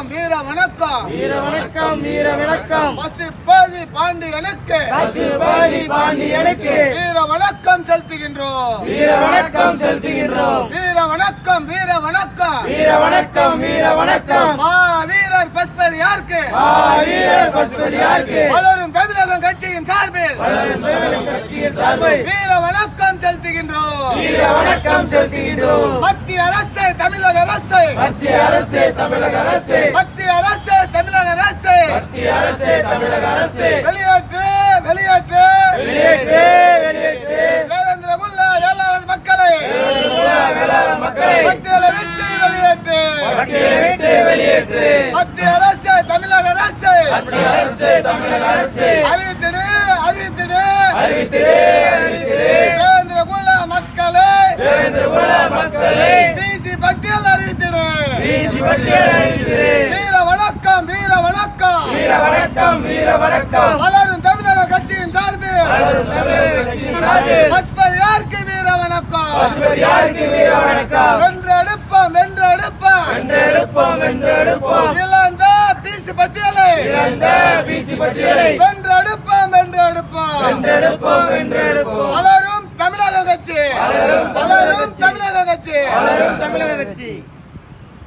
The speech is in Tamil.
வணக்கம் வீர வணக்கம். வீர வணக்கம் வீர வணக்கம். பசுபாதி பாண்டியனுக்கு பசுபாதி பாண்டியனுக்கு வீர வணக்கம் செலுத்துகின்றோம். வீர வணக்கம் செலுத்துகின்றோம். வீர வணக்கம் வீர வணக்கம். வீர வணக்கம் வீர வணக்கம். மா வீரர் பசுபதியாருக்கு. ஆ வீரர் பசுபதியாருக்கு. வளரும் தமிழகம் கட்சியின் சார்பில். வளரும் தமிழகம் கட்சியின் சார்பில். வீர வணக்கம். செலுத்துகின்றோம். வீர வணக்கம் செலுத்துகின்றோம். மத்திய அரசு தமிழக அரசு. மத்திய அரசு தமிழக அரசு. மத்திய அரசு தமிழக அரசு. மத்திய அரசு தமிழக அரசு. வெளியேற்று வெளியேற்று. வெளியேற்று வெளியேற்று. தேவேந்திர குல்லா வேளாண் மக்களை. வேளாண் மக்களை. பட்டியலை விட்டு வெளியேற்று. பட்டியலை விட்டு வெளியேற்று. மத்திய அரசு தமிழக அரசு. மத்திய அரசு தமிழக அரசு. அறிவித்திடு அறிவித்திடு. அறிவித்திடு. மக்களை பிசி பட்டியல் அறிவித்திடு. வீசி பட்டியல் அறிவித்திடு. வீர வணக்கம் வீர வணக்கம். வீர வணக்கம் வீர வணக்கம். வளரும் தமிழக கட்சியின் சார்பில். வளரும் தமிழக கட்சியின் சார்பில். பசுபதியாருக்கு வீர வணக்கம்? பசுபதியாருக்கு வீர வணக்கம்? வென்றெடுப்போம் வென்றெடுப்போம். வென்றெடுப்போம் வென்றெடுப்போம். இழந்த பிசி பட்டியலை. இழந்த பிசி பட்டியலை. வென்றெடுப்போம் வென்றெடுப்போம். வென்றெடுப்போம் வென்றெடுப்போம் வளரும் தமிழக கட்சி வளரும் தமிழக கட்சி வளரும் தமிழக கட்சி